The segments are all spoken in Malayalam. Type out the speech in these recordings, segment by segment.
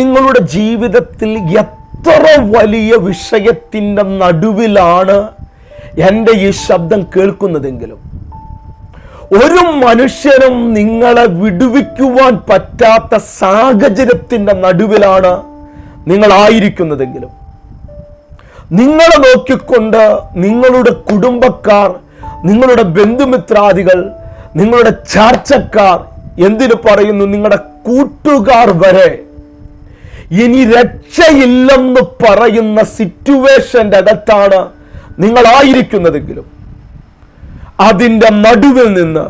നിങ്ങളുടെ ജീവിതത്തിൽ എത്ര വലിയ വിഷയത്തിന്റെ നടുവിലാണ് എന്റെ ഈ ശബ്ദം കേൾക്കുന്നതെങ്കിലും. ഒരു മനുഷ്യനും നിങ്ങളെ വിടുവിക്കുവാൻ പറ്റാത്ത സാഹചര്യത്തിന്റെ നടുവിലാണ് നിങ്ങളായിരിക്കുന്നതെങ്കിലും നിങ്ങളെ നോക്കിക്കൊണ്ട് നിങ്ങളുടെ കുടുംബക്കാർ നിങ്ങളുടെ ബന്ധുമിത്രാദികൾ നിങ്ങളുടെ ചാർച്ചക്കാർ എന്തിനു പറയുന്നു? നിങ്ങളുടെ കൂട്ടുകാർ വരെ ഇനി രക്ഷയില്ലെന്ന് പറയുന്ന സിറ്റുവേഷന്റെ അകത്താണ് നിങ്ങളായിരിക്കുന്നതെങ്കിലും അതിന്റെ നടുവിൽ നിന്ന്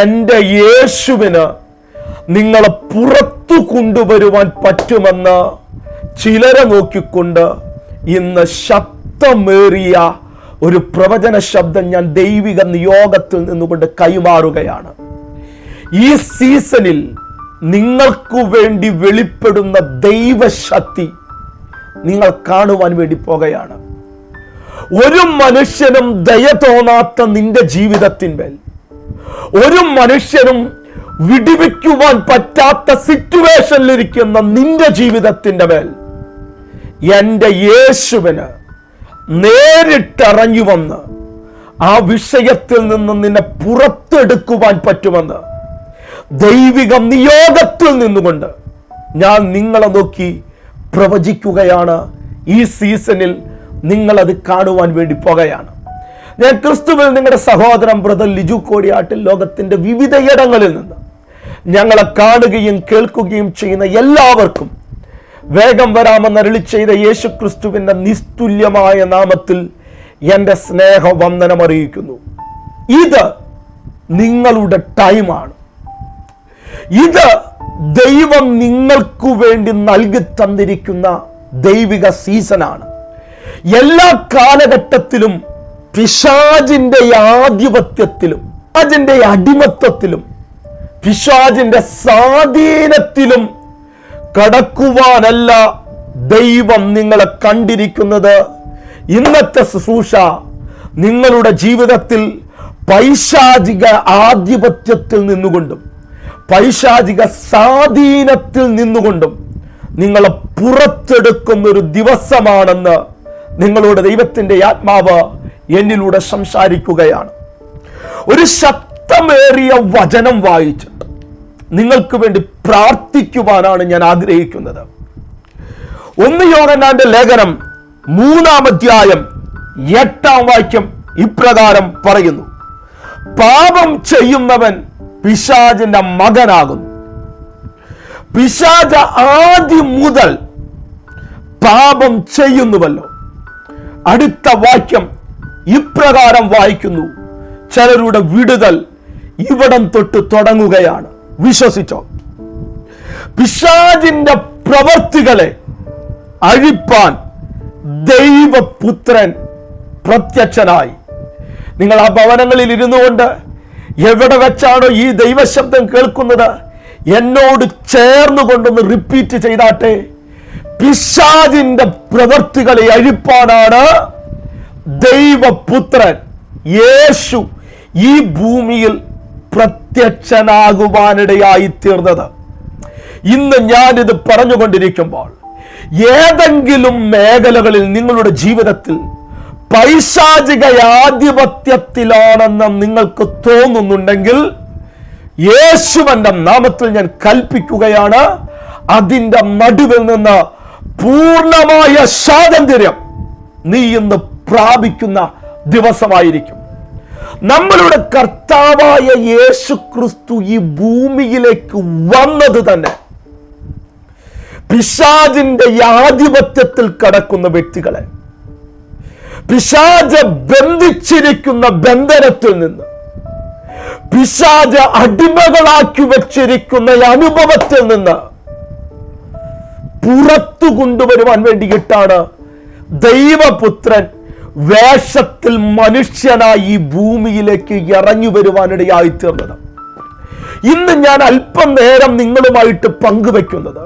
എന്റെ യേശുവിന് നിങ്ങളെ പുറത്തു കൊണ്ടുവരുവാൻ പറ്റുമെന്ന് ചിലരെ നോക്കിക്കൊണ്ട് ഇന്ന് ശബ്ദമേറിയ ഒരു പ്രവചന ശബ്ദം ഞാൻ ദൈവിക നിയോഗത്തിൽ നിന്നുകൊണ്ട് കൈമാറുകയാണ്. ഈ സീസണിൽ നിങ്ങൾക്കു വേണ്ടി വെളിപ്പെടുന്ന ദൈവശക്തി നിങ്ങൾ കാണുവാൻ വേണ്ടി പോകുകയാണ്. ഒരു മനുഷ്യനും ദയ തോന്നാത്ത നിന്റെ ജീവിതത്തിന്മേൽ ഒരു മനുഷ്യനും വിടിവിക്കുവാൻ പറ്റാത്ത സിറ്റുവേഷനിലിരിക്കുന്ന നിന്റെ ജീവിതത്തിന്റെ മേൽ എന്റെ യേശുവിന് നേരിട്ടിറങ്ങി വന്ന് ആ വിഷയത്തിൽ നിന്ന് നിന്നെ പുറത്തെടുക്കുവാൻ പറ്റുമെന്ന് ദൈവിക നിയോഗത്തിൽ നിന്നുകൊണ്ട് ഞാൻ നിങ്ങളെ നോക്കി പ്രവചിക്കുകയാണ്. ഈ സീസണിൽ നിങ്ങളത് കാണുവാൻ വേണ്ടി പോകുകയാണ്. ഞാൻ ക്രിസ്തുവിൽ നിങ്ങളുടെ സഹോദരൻ ബ്രദർ ലിജു കോടിയാട്ടിൽ ലോകത്തിന്റെ വിവിധയിടങ്ങളിൽ നിന്ന് ഞങ്ങളെ കാണുകയും കേൾക്കുകയും ചെയ്യുന്ന എല്ലാവർക്കും വേഗം വരാമെന്ന് അരുളി ചെയ്ത യേശു ക്രിസ്തുവിന്റെ നിസ്തുല്യമായ നാമത്തിൽ എന്റെ സ്നേഹവന്ദനം അറിയിക്കുന്നു. ഇത് നിങ്ങളുടെ ടൈമാണ്. ഇത് ദൈവം നിങ്ങൾക്കു വേണ്ടി നൽകി തന്നിരിക്കുന്ന ദൈവിക സീസണാണ്. എല്ലാ കാലഘട്ടത്തിലും പിശാജിന്റെ ആധിപത്യത്തിലും അതിന്റെ അടിമത്തത്തിലും പിശാജിന്റെ സ്വാധീനത്തിലും കടക്കുവാനല്ല ദൈവം നിങ്ങളെ കണ്ടിരിക്കുന്നത്. ഇന്നത്തെ ശുശ്രൂഷ നിങ്ങളുടെ ജീവിതത്തിൽ പൈശാചിക ആധിപത്യത്തിൽ നിന്നുകൊണ്ടും പൈശാചിക സ്വാധീനത്തിൽ നിന്നുകൊണ്ടും നിങ്ങളെ പുറത്തെടുക്കുന്ന ഒരു ദിവസമാണെന്ന് നിങ്ങളുടെ ദൈവത്തിന്റെ ആത്മാവ് എന്നിലൂടെ സംസാരിക്കുകയാണ്. ഒരു ശക്തമേറിയ വചനം വായിച്ചിട്ട് നിങ്ങൾക്ക് വേണ്ടി പ്രാർത്ഥിക്കുവാനാണ് ഞാൻ ആഗ്രഹിക്കുന്നത്. ഒന്ന് യോഗനാന്റെ ലേഖനം മൂന്നാം അധ്യായം എട്ടാം വാക്യം ഇപ്രകാരം പറയുന്നു. പാപം ചെയ്യുന്നവൻ പിശാചിന്റെ മകനാകുന്നു. പിശാജ ആദ്യം മുതൽ പാപം ചെയ്യുന്നുവല്ലോ. അടുത്ത വാക്യം ഇപ്രകാരം വായിക്കുന്നു. ചിലരുടെ വിടുതൽ ഇവിടം തൊട്ട് തുടങ്ങുകയാണ്. വിശ്വസിച്ചോ? പിശാജിന്റെ പ്രവർത്തികളെ അഴിപ്പാൻ ദൈവപുത്രൻ പ്രത്യക്ഷനായി. നിങ്ങൾ ആ ഭവനങ്ങളിൽ ഇരുന്നു കൊണ്ട് എവിടെ വെച്ചാണോ ഈ ദൈവശബ്ദം കേൾക്കുന്നത്? എന്നോട് ചേർന്ന് കൊണ്ടൊന്ന് റിപ്പീറ്റ് ചെയ്താട്ടെ. പിശാജിന്റെ പ്രവൃത്തികളെ അഴിപ്പാനാണ് ദൈവപുത്രൻ യേശു ഈ ഭൂമിയിൽ പ്രത്യക്ഷനാകുവാനിടയായി തീർന്നത്. ഇന്ന് ഞാനിത് പറഞ്ഞുകൊണ്ടിരിക്കുമ്പോൾ ഏതെങ്കിലും മേഖലകളിൽ നിങ്ങളുടെ ജീവിതത്തിൽ പൈശാചിക ആധിപത്യത്തിലാണെന്ന് നിങ്ങൾക്ക് തോന്നുന്നുണ്ടെങ്കിൽ യേശുവന്റെ നാമത്തിൽ ഞാൻ കൽപ്പിക്കുകയാണ്. അതിന്റെ നടുവിൽ നിന്ന് പൂർണമായ സ്വാതന്ത്ര്യം നീ ഇന്ന് പ്രാപിക്കുന്ന ദിവസമായിരിക്കും. നമ്മളുടെ കർത്താവായ യേശു ക്രിസ്തു ഈ ഭൂമിയിലേക്ക് വന്നത് തന്നെ പിശാജിന്റെ ആധിപത്യത്തിൽ കടക്കുന്ന വ്യക്തികളെ. പിശാജ് ബന്ധിച്ചിരിക്കുന്ന ബന്ധനത്തിൽ നിന്ന് പിശാജ അടിമകളാക്കി വച്ചിരിക്കുന്ന അനുഭവത്തിൽ നിന്ന് പുറത്തു കൊണ്ടുവരുവാൻ വേണ്ടിയിട്ടാണ് ദൈവപുത്രൻ വേഷത്തിൽ മനുഷ്യനായി ഈ ഭൂമിയിലേക്ക് ഇറങ്ങി വരുവാനിടയായി തീർന്നത്. ഇന്ന് ഞാൻ അല്പം നേരം നിങ്ങളുമായിട്ട് പങ്കുവെക്കുന്നത്.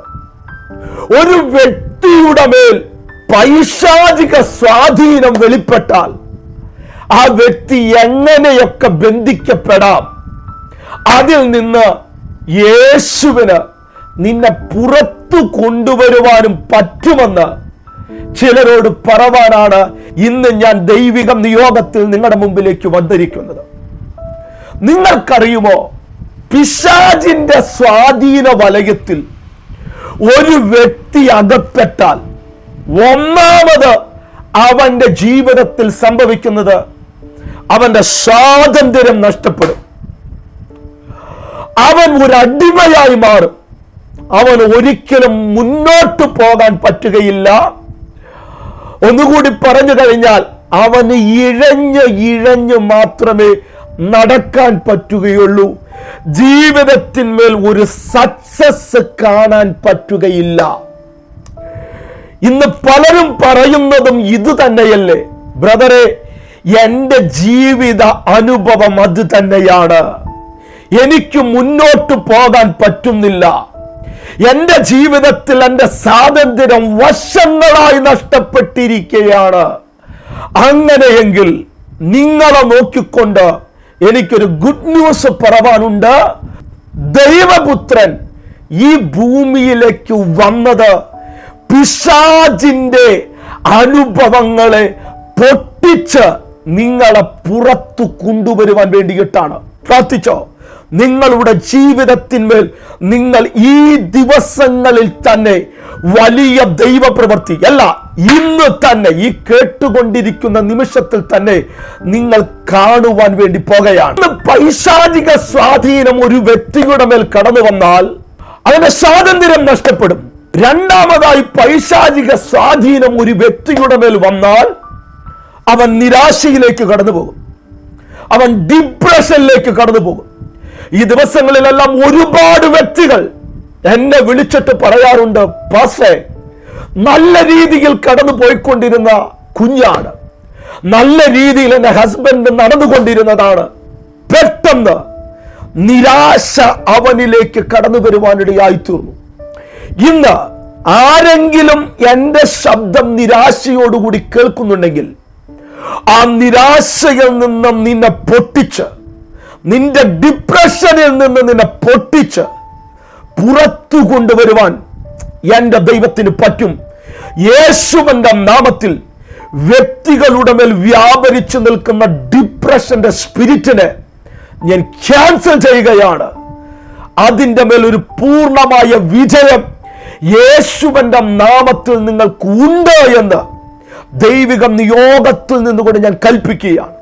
ഒരു വ്യക്തിയുടെ മേൽ പൈശാചിക സ്വാധീനം വെളിപ്പെട്ടാൽ ആ വ്യക്തി എങ്ങനെയൊക്കെ ബന്ധിക്കപ്പെടാം? അതിൽ നിന്ന് യേശുവിന് നിന്നെ പുറത്തു കൊണ്ടുവരുവാനും പറ്റുമെന്ന് ചിലരോട് പറവാനാണ് ഇന്ന് ഞാൻ ദൈവിക നിയോഗത്തിൽ നിങ്ങളുടെ മുമ്പിലേക്ക് വന്നിരിക്കുന്നത്. നിങ്ങൾക്കറിയുമോ പിശാജിന്റെ സ്വാധീന വലയത്തിൽ ഒരു വ്യക്തി അകപ്പെട്ടാൽ ഒന്നാമത് അവന്റെ ജീവിതത്തിൽ സംഭവിക്കുന്നത് അവന്റെ സ്വാതന്ത്ര്യം നഷ്ടപ്പെടും. അവൻ ഒരു അടിമയായി മാറും. അവൻ ഒരിക്കലും മുന്നോട്ട് പോകാൻ പറ്റുകയില്ല. ഒന്നുകൂടി പറഞ്ഞു കഴിഞ്ഞാൽ അവന് ഇഴഞ്ഞ് ഇഴഞ്ഞ് മാത്രമേ നടക്കാൻ പറ്റുകയുള്ളൂ. ജീവിതത്തിന്മേൽ ഒരു സക്സസ് കാണാൻ പറ്റുകയില്ല. ഇന്ന് പലരും പറയുന്നതും ഇത് തന്നെയല്ലേ? ബ്രദറെ എന്റെ ജീവിത അനുഭവം അത് തന്നെയാണ്. എനിക്ക് മുന്നോട്ട് പോകാൻ പറ്റുന്നില്ല. എന്റെ ജീവിതത്തിൽ എന്റെ സ്വാതന്ത്ര്യം വശങ്ങളായി നഷ്ടപ്പെട്ടിരിക്കുകയാണ്. അങ്ങനെയെങ്കിൽ നിങ്ങളെ നോക്കിക്കൊണ്ട് എനിക്കൊരു ഗുഡ് ന്യൂസ് പറവാനുണ്ട് ദൈവപുത്രൻ ഈ ഭൂമിയിലേക്ക് വന്നത് പിശാജിന്റെ അനുഭവങ്ങളെ പൊട്ടിച്ച് നിങ്ങളെ പുറത്തു കൊണ്ടുവരുവാൻ വേണ്ടിയിട്ടാണ്. പ്രാർത്ഥിച്ചോ? നിങ്ങളുടെ ജീവിതത്തിന്മേൽ നിങ്ങൾ ഈ ദിവസങ്ങളിൽ തന്നെ വലിയ ദൈവപ്രവൃത്തി അല്ല ഇന്ന് തന്നെ ഈ കേട്ടുകൊണ്ടിരിക്കുന്ന നിമിഷത്തിൽ തന്നെ നിങ്ങൾ കാണുവാൻ വേണ്ടി പോകുകയാണ്. പൈശാചിക സ്വാധീനം ഒരു വ്യക്തിയുടെ മേൽ കടന്നു വന്നാൽ അതിന്റെ സ്വാതന്ത്ര്യം നഷ്ടപ്പെടും. രണ്ടാമതായി പൈശാചിക സ്വാധീനം ഒരു വ്യക്തിയുടെ മേൽ വന്നാൽ അവൻ നിരാശയിലേക്ക് കടന്നു പോകും അവൻ ഡിപ്രഷനിലേക്ക് കടന്നു പോകും ഈ ദിവസങ്ങളിലെല്ലാം ഒരുപാട് വ്യക്തികൾ എന്നെ വിളിച്ചിട്ട് പറയാറുണ്ട് പക്ഷേ നല്ല രീതിയിൽ കടന്നു പോയിക്കൊണ്ടിരുന്ന കുഞ്ഞാണ്. നല്ല രീതിയിൽ എന്റെ ഹസ്ബൻഡ് നടന്നുകൊണ്ടിരുന്നതാണ്. പെട്ടെന്ന് നിരാശ അവനിലേക്ക് കടന്നു വരുവാനിടയായി തീർന്നു ഇന്ന് ആരെങ്കിലും എന്റെ ശബ്ദം നിരാശയോടുകൂടി കേൾക്കുന്നുണ്ടെങ്കിൽ ആ നിരാശയിൽ നിന്നും നിന്നെ പൊട്ടിച്ച് നിന്റെ ഡിപ്രഷനിൽ നിന്ന് നിന്നെ പൊട്ടിച്ച് പുറത്തു കൊണ്ടുവരുവാൻ എന്റെ ദൈവത്തിന് പറ്റും. യേശുവന്റെ നാമത്തിൽ വ്യക്തികളുടെ മേൽ വ്യാപരിച്ചു നിൽക്കുന്ന ഡിപ്രഷന്റെ സ്പിരിറ്റിനെ ഞാൻ ക്യാൻസൽ ചെയ്യുകയാണ്. അതിന്റെ മേൽ ഒരു പൂർണമായ വിജയം യേശുവിന്റെ നാമത്തിൽ നിങ്ങൾക്ക് ഉണ്ട് എന്ന് ദൈവിക നിയോഗത്തിൽ നിന്നുകൊണ്ട് ഞാൻ കൽപ്പിക്കുകയാണ്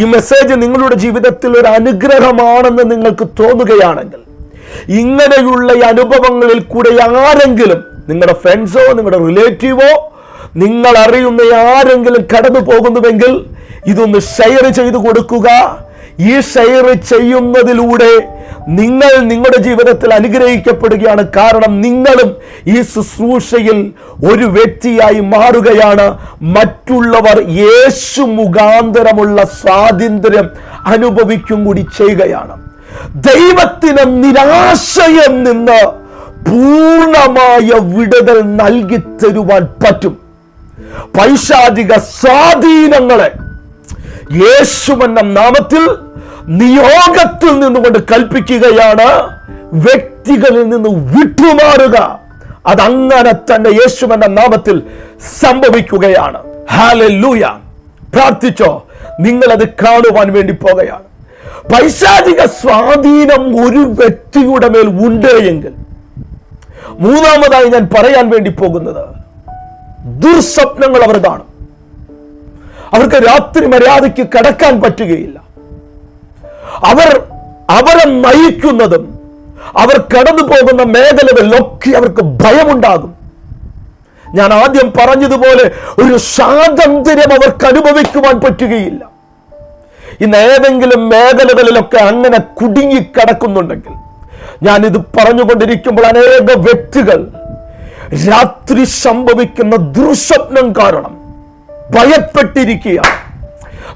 ഈ മെസ്സേജ് നിങ്ങളുടെ ജീവിതത്തിൽ ഒരു അനുഗ്രഹമാണെന്ന് നിങ്ങൾക്ക് തോന്നുകയാണെങ്കിൽ ഇങ്ങനെയുള്ള അനുഭവങ്ങളിൽ കൂടെ ആരെങ്കിലും നിങ്ങളുടെ ഫ്രണ്ട്സോ നിങ്ങളുടെ റിലേറ്റീവോ നിങ്ങൾ അറിയുന്ന ആരെങ്കിലും കടന്നു പോകുന്നുവെങ്കിൽ ഇതൊന്ന് ഷെയർ ചെയ്തു കൊടുക്കുക. ഈ ഷെയർ ചെയ്യുന്നതിലൂടെ നിങ്ങൾ നിങ്ങളുടെ ജീവിതത്തിൽ അനുഗ്രഹിക്കപ്പെടുകയാണ്. കാരണം നിങ്ങളും ഈ ശുശ്രൂഷയിൽ ഒരു വ്യക്തിയായി മാറുകയാണ്. മറ്റുള്ളവർ യേശു മുഖാന്തരമുള്ള സ്വാതന്ത്ര്യം അനുഭവിക്കും കൂടി ചെയ്യുകയാണ്. ദൈവത്തിന് നിരാശയിൽ നിന്ന് പൂർണമായ വിടുതൽ നൽകി തരുവാൻ പറ്റും. പൈശാചിക സ്വാധീനങ്ങളെ യേശുവെന്ന നാമത്തിൽ നിയോഗത്തിൽ നിന്നുകൊണ്ട് കൽപ്പിക്കുകയാണ്. വ്യക്തികളിൽ നിന്ന് വിട്ടുമാറുക. അതങ്ങനെ തന്നെ യേശുവെന്ന നാമത്തിൽ സംഭവിക്കുകയാണ്. ഹാലൂയ പ്രാർത്ഥിച്ചോ നിങ്ങളത് കാണുവാൻ വേണ്ടി പോകുകയാണ്. പൈശാചിക സ്വാധീനം ഒരു വ്യക്തിയുടെ മേൽ ഉണ്ട് എങ്കിൽ മൂന്നാമതായി ഞാൻ പറയാൻ വേണ്ടി പോകുന്നത് ദുർസ്വപ്നങ്ങൾ അവർ കാണും. അവർക്ക് രാത്രി മര്യാദയ്ക്ക് കടക്കാൻ പറ്റുകയില്ല. അവർ അവരെ നയിക്കുന്നതും അവർ കടന്നു പോകുന്ന മേഖലകളിലൊക്കെ അവർക്ക് ഭയമുണ്ടാകും. ഞാൻ ആദ്യം പറഞ്ഞതുപോലെ ഒരു സ്വാതന്ത്ര്യം അവർക്ക് അനുഭവിക്കുവാൻ പറ്റുകയില്ല. ഇന്ന് ഏതെങ്കിലും മേഖലകളിലൊക്കെ അങ്ങനെ കുടുങ്ങിക്കിടക്കുന്നുണ്ടെങ്കിൽ ഞാൻ ഇത് പറഞ്ഞുകൊണ്ടിരിക്കുമ്പോൾ അനേക വ്യക്തികൾ രാത്രി സംഭവിക്കുന്ന ദുർസ്വപ്നം കാരണം ഭയപ്പെട്ടിരിക്കുകയാണ്.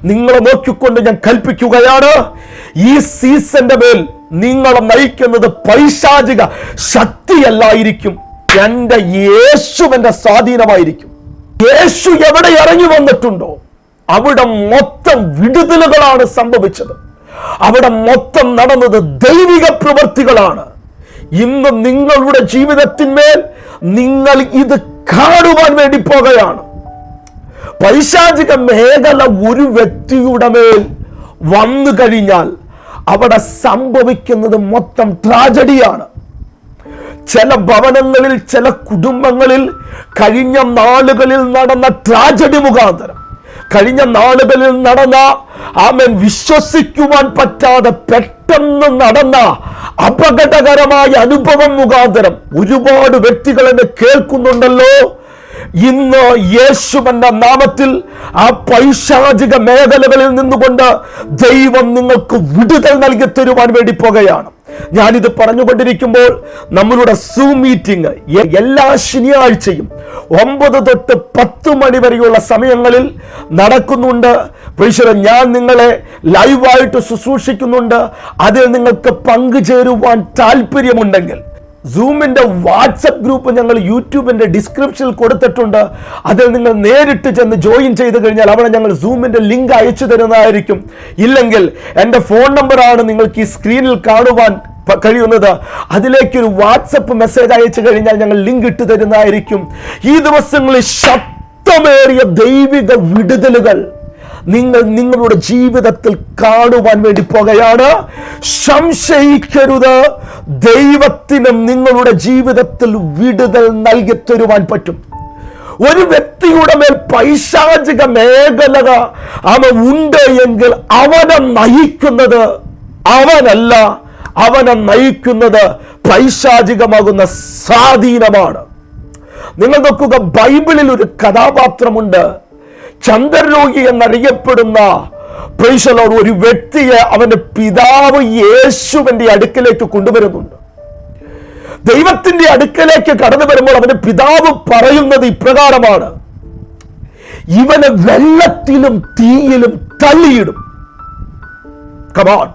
നിങ്ങളെ നോക്കിക്കൊണ്ട് ഞാൻ കൽപ്പിക്കുകയാണ് ഈ സീസന്റെ മേൽ നിങ്ങളെ നയിക്കുന്നത് പൈശാചിക ശക്തിയല്ലായിരിക്കും. എന്റെ യേശുവിന്റെ സ്വാധീനമായിരിക്കും. യേശു എവിടെ ഇറങ്ങി വന്നിട്ടുണ്ടോ? അവിടെ മൊത്തം വിടുതലുകളാണ് സംഭവിച്ചത്. അവിടെ മൊത്തം നടന്നത് ദൈവിക പ്രവൃത്തികളാണ്. ഇന്ന് നിങ്ങളുടെ ജീവിതത്തിന്മേൽ നിങ്ങൾ ഇത് കാണുവാൻ വേണ്ടി പോകുകയാണ്. പൈശാചിക മേഖല ഒരു വ്യക്തിയുടെ മേൽ വന്നു കഴിഞ്ഞാൽ അവിടെ സംഭവിക്കുന്നത് മൊത്തം ട്രാജഡിയാണ്. ചില ഭവനങ്ങളിൽ ചില കുടുംബങ്ങളിൽ കഴിഞ്ഞ നാളുകളിൽ നടന്ന ട്രാജഡി മുഖാന്തരം കഴിഞ്ഞ നാളുകളിൽ നടന്ന ആമൻ വിശ്വസിക്കുവാൻ പറ്റാതെ പെട്ടെന്ന് നടന്ന അപകടകരമായ അനുഭവം മുഖാന്തരം ഒരുപാട് വ്യക്തികൾ എന്നെ കേൾക്കുന്നുണ്ടല്ലോ. ഇന്ന് യേശുവന്റെ നാമത്തിൽ ആ പൈശാചിക മേഖലകളിൽ നിന്നുകൊണ്ട് ദൈവം നിങ്ങൾക്ക് വിടുതൽ നൽകി തരുവാൻ വേണ്ടി പോകുകയാണ്. ഞാനിത് പറഞ്ഞുകൊണ്ടിരിക്കുമ്പോൾ നമ്മളുടെ സൂ മീറ്റിംഗ് എല്ലാ ശനിയാഴ്ചയും ഒമ്പത് തൊട്ട് പത്ത് മണി വരെയുള്ള സമയങ്ങളിൽ നടക്കുന്നുണ്ട്. പ്രീശ്വരൻ ഞാൻ നിങ്ങളെ ലൈവായിട്ട് ശുശ്രൂഷിക്കുന്നുണ്ട്. അതിൽ നിങ്ങൾക്ക് പങ്കുചേരുവാൻ താല്പര്യമുണ്ടെങ്കിൽ സൂമിന്റെ വാട്സപ്പ് ഗ്രൂപ്പ് ഞങ്ങൾ യൂട്യൂബിന്റെ ഡിസ്ക്രിപ്ഷനിൽ കൊടുത്തിട്ടുണ്ട്. അതിൽ നിങ്ങൾ നേരിട്ട് ചെന്ന് ജോയിൻ ചെയ്ത് കഴിഞ്ഞാൽ അവിടെ ഞങ്ങൾ സൂമിന്റെ ലിങ്ക് അയച്ചു തരുന്നതായിരിക്കും. ഇല്ലെങ്കിൽ എന്റെ ഫോൺ നമ്പറാണ് നിങ്ങൾക്ക് ഈ സ്ക്രീനിൽ കാണുവാൻ കഴിയുന്നത്. അതിലേക്ക് ഒരു വാട്സപ്പ് മെസ്സേജ് അയച്ചു കഴിഞ്ഞാൽ ഞങ്ങൾ ലിങ്ക് ഇട്ട് തരുന്നതായിരിക്കും. ഈ ദിവസങ്ങളിൽ ശക്തമേറിയ ദൈവിക വിടുതലുകൾ. നിങ്ങൾ നിങ്ങളുടെ ജീവിതത്തിൽ കാണുവാൻ വേണ്ടി പോകുകയാണ്. സംശയിക്കരുത്. ദൈവത്തിനും നിങ്ങളുടെ ജീവിതത്തിൽ വിടുതൽ നൽകി തരുവാൻ പറ്റും. ഒരു വ്യക്തിയുടെ മേൽ പൈശാചിക മേഖലക അവ ഉണ്ട് എങ്കിൽ അവനെ നയിക്കുന്നത് അവനല്ല. അവനെ നയിക്കുന്നത് പൈശാചികമാകുന്ന സ്വാധീനമാണ്. നിങ്ങൾ നോക്കുക ബൈബിളിൽ ഒരു കഥാപാത്രമുണ്ട്. ചന്ദ്രരോഗി എന്നറിയപ്പെടുന്ന പ്രൈശലോർ ഒരു വ്യക്തിയെ അവന്റെ പിതാവ് യേശുവിന്റെ അടുക്കിലേക്ക് കൊണ്ടുവരുന്നുണ്ട്. ദൈവത്തിന്റെ അടുക്കലേക്ക് കടന്നു വരുമ്പോൾ അവന്റെ പിതാവ് പറയുന്നത് ഇപ്രകാരമാണ്. ഇവനെ വെള്ളത്തിലും തീയിലും തള്ളിയിടും. കമാൺ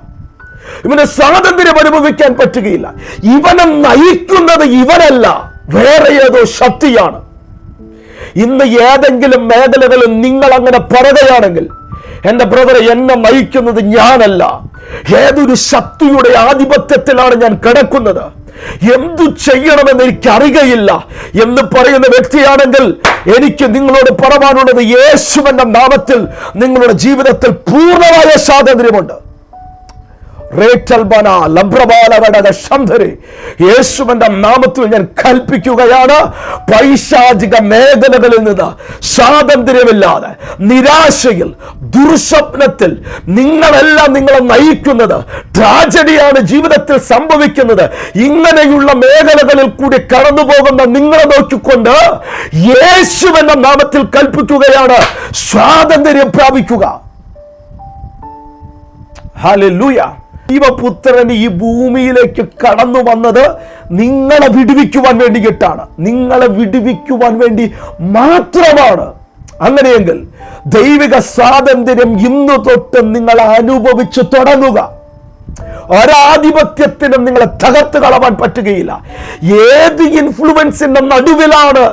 ഇവന് സ്വാതന്ത്ര്യം അനുഭവിക്കാൻ പറ്റുകയില്ല. ഇവനെ നയിക്കുന്നത് ഇവനല്ല വേറെ ഏതോ ശക്തിയാണ്. ഇന്ന് ഏതെങ്കിലും മേഖലകളിൽ നിങ്ങൾ അങ്ങനെ പറയുകയാണെങ്കിൽ എന്റെ ബ്രദറെ എന്നെ നയിക്കുന്നത് ഞാനല്ല. ഏതൊരു ശക്തിയുടെ ആധിപത്യത്തിലാണ് ഞാൻ കിടക്കുന്നത്? എന്തു ചെയ്യണമെന്ന് എനിക്ക് അറിയയില്ല എന്ന് പറയുന്ന വ്യക്തിയാണെങ്കിൽ എനിക്ക് നിങ്ങളോട് പറയാനുള്ളത് യേശുവിന്റെ നാമത്തിൽ നിങ്ങളുടെ ജീവിതത്തിൽ പൂർണമായ സ്വാതന്ത്ര്യമുണ്ട്. യേശുവിന്റെ നാമത്തിൽ ഞാൻ കൽപ്പിക്കുകയാണ് പൈശാചിക മേഖലകളിൽ നിന്ന് സ്വാതന്ത്ര്യമില്ലാതെ നിരാശയിൽ ദുർസ്വപ്നത്തിൽ നിങ്ങളെല്ലാം നിങ്ങളെ നയിക്കുന്നത് ട്രാജഡിയാണ് ജീവിതത്തിൽ സംഭവിക്കുന്നത്. ഇങ്ങനെയുള്ള മേഖലകളിൽ കൂടി കടന്നു പോകുന്ന നിങ്ങളെ നോക്കിക്കൊണ്ട് യേശുവിന്റെ നാമത്തിൽ കൽപ്പിക്കുകയാണ് സ്വാതന്ത്ര്യം പ്രാപിക്കുക. ഹല്ലേലൂയ. ദൈവപുത്രൻ ഈ ഭൂമിയിലേക്ക് കടന്നു വന്നത് നിങ്ങളെ വിടുവിക്കുവാൻ വേണ്ടിയിട്ടാണ്. നിങ്ങളെ വിടുവിക്കുവാൻ വേണ്ടി മാത്രമാണ്. അങ്ങനെയെങ്കിൽ ദൈവിക സ്വാതന്ത്ര്യം ഇന്നു തൊട്ട് നിങ്ങൾ അനുഭവിച്ചു തുടങ്ങുക. ഒരാധിപത്യത്തിനും നിങ്ങളെ തകർത്ത് കളവാൻ പറ്റുകയില്ല. ഏത് ഇൻഫ്ലുവൻസിന്റെ നടുവിലാണ്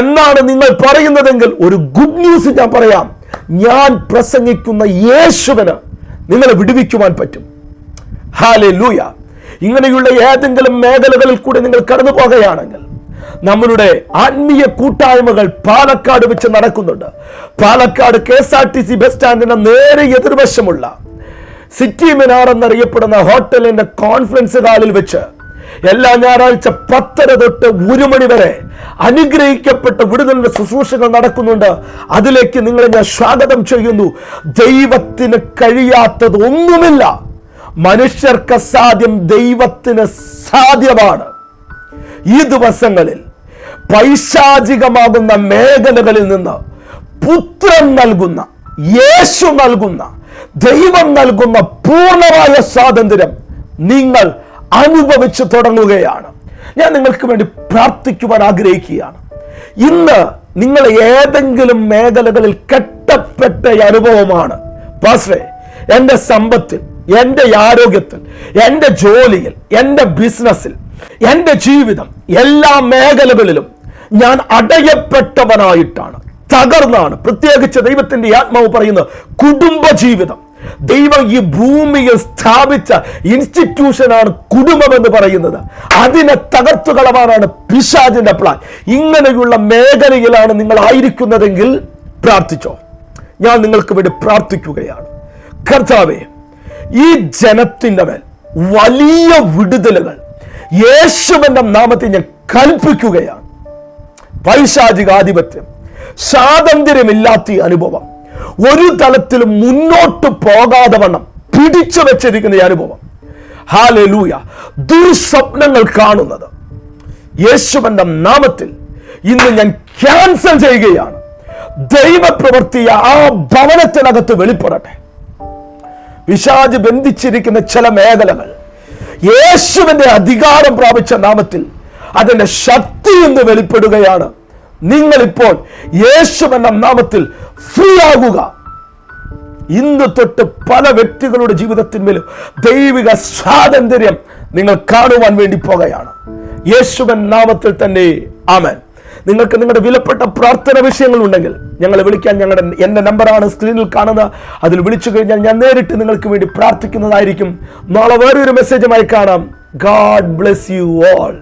എന്നാണ് നിങ്ങൾ പറയുന്നതെങ്കിൽ ഒരു ഗുഡ് ന്യൂസ് ഞാൻ പറയാം. ഞാൻ പ്രസംഗിക്കുന്ന യേശുവിന് നിങ്ങളെ വിടുവിക്കുവാൻ പറ്റും. ഹാലെ ലൂയ ഇങ്ങനെയുള്ള ഏതെങ്കിലും മേഖലകളിൽ കൂടി നിങ്ങൾ കടന്നു പോകുകയാണെങ്കിൽ നമ്മളുടെ ആത്മീയ കൂട്ടായ്മകൾ പാലക്കാട് വെച്ച് നടക്കുന്നുണ്ട്. Palakkad K S R T C bus സ്റ്റാൻഡിന് നേരെ എതിർവശമുള്ള സിറ്റി മിനാർ എന്നറിയപ്പെടുന്ന ഹോട്ടലിന്റെ കോൺഫറൻസ് ഹാളിൽ വെച്ച് എല്ലാ ഞായറാഴ്ച പത്തര തൊട്ട് ഒരു മണി വരെ അനുഗ്രഹിക്കപ്പെട്ട വിടുതലിന്റെ ശുശ്രൂഷകൾ നടക്കുന്നുണ്ട്. അതിലേക്ക് നിങ്ങളെ ഞാൻ സ്വാഗതം ചെയ്യുന്നു. ദൈവത്തിന് കഴിയാത്തത് ഒന്നുമില്ല മനുഷ്യർക്ക് സാധ്യം ദൈവത്തിന് സാധ്യമാണ്. ഈ ദിവസങ്ങളിൽ പൈശാചികമാകുന്ന മേഖലകളിൽ നിന്ന് പുത്രൻ നൽകുന്ന യേശു നൽകുന്ന ദൈവം നൽകുന്ന പൂർണമായ സ്വാതന്ത്ര്യം നിങ്ങൾ അനുഭവിച്ച് തുടങ്ങുകയാണ്. ഞാൻ നിങ്ങൾക്ക് വേണ്ടി പ്രാർത്ഥിക്കുവാൻ ആഗ്രഹിക്കുകയാണ്. ഇന്ന് നിങ്ങൾ ഏതെങ്കിലും മേഖലകളിൽ കെട്ടപ്പെട്ട അനുഭവമാണ്. പാസ്റ്റേ എന്റെ സമ്പത്തിൽ എന്റെ ആരോഗ്യത്തിൽ എന്റെ ജോലിയിൽ എന്റെ ബിസിനസ്സിൽ എന്റെ ജീവിതം എല്ലാ മേഖലകളിലും ഞാൻ അടയപ്പെട്ടവനായിട്ടാണ് തകർന്നാണ്. പ്രത്യേകിച്ച് ദൈവത്തിന്റെ ആത്മാവ് പറയുന്നത് കുടുംബ ജീവിതം ദൈവം ഈ ഭൂമിയിൽ സ്ഥാപിച്ച ഇൻസ്റ്റിറ്റ്യൂഷനാണ് കുടുംബം എന്ന് പറയുന്നത്. അതിനെ തകർത്തു കളവാനാണ് പിശാജിന്റെ പ്ലാൻ ഇങ്ങനെയുള്ള മേഖലയിലാണ് നിങ്ങൾ ആയിരിക്കുന്നതെങ്കിൽ പ്രാർത്ഥിച്ചോ. ഞാൻ നിങ്ങൾക്ക് വേണ്ടി പ്രാർത്ഥിക്കുകയാണ്. കർത്താവേ ഈ ജനത്തിന്റെ മേൽ വലിയ വിടുതലുകൾ യേശുവിന്റെ നാമത്തിൽ ഞാൻ കൽപ്പിക്കുകയാണ്. പൈശാചികാധിപത്യം സ്വാതന്ത്ര്യമില്ലാത്ത അനുഭവം ഒരു തലത്തിലും മുന്നോട്ട് പോകാതെ വണ്ണം പിടിച്ചു വെച്ചിരിക്കുന്ന ഈ അനുഭവം. ഹാലലൂയ ദുർസ്വപ്നങ്ങൾ കാണുന്നത്. യേശുവിന്റെ നാമത്തിൽ ഇന്ന് ഞാൻ ക്യാൻസൽ ചെയ്യുകയാണ്. ദൈവപ്രവർത്തിയ ആ ഭവനത്തിനകത്ത് വെളിപ്പെടട്ടെ. പിശാജ് ബന്ധിച്ചിരിക്കുന്ന ചില മേഖലകൾ. യേശുവിന്റെ അധികാരം പ്രാപിച്ച നാമത്തിൽ അതിന്റെ ശക്തി എന്ന് വെളിപ്പെടുകയാണ്. നിങ്ങളിപ്പോൾ യേശു എന്ന നാമത്തിൽ ഫ്രീ ആകുക. ഇന്ന് തൊട്ട് പല വ്യക്തികളുടെ ജീവിതത്തിന്മേലും ദൈവിക സ്വാതന്ത്ര്യം നിങ്ങൾ കാണുവാൻ വേണ്ടി പോകുകയാണ് യേശുവൻ നാമത്തിൽ തന്നെ ആമൻ. നിങ്ങൾക്ക് നിങ്ങളുടെ വിലപ്പെട്ട പ്രാർത്ഥന വിഷയങ്ങൾ ഉണ്ടെങ്കിൽ ഞങ്ങളെ വിളിക്കാൻ ഞങ്ങളുടെ എന്റെ നമ്പറാണ് സ്ക്രീനിൽ കാണുന്നത്. അതിൽ വിളിച്ചു കഴിഞ്ഞാൽ ഞാൻ നേരിട്ട് നിങ്ങൾക്ക് വേണ്ടി പ്രാർത്ഥിക്കുന്നതായിരിക്കും. നാളെ വേറൊരു മെസ്സേജുമായി കാണാം. God bless you all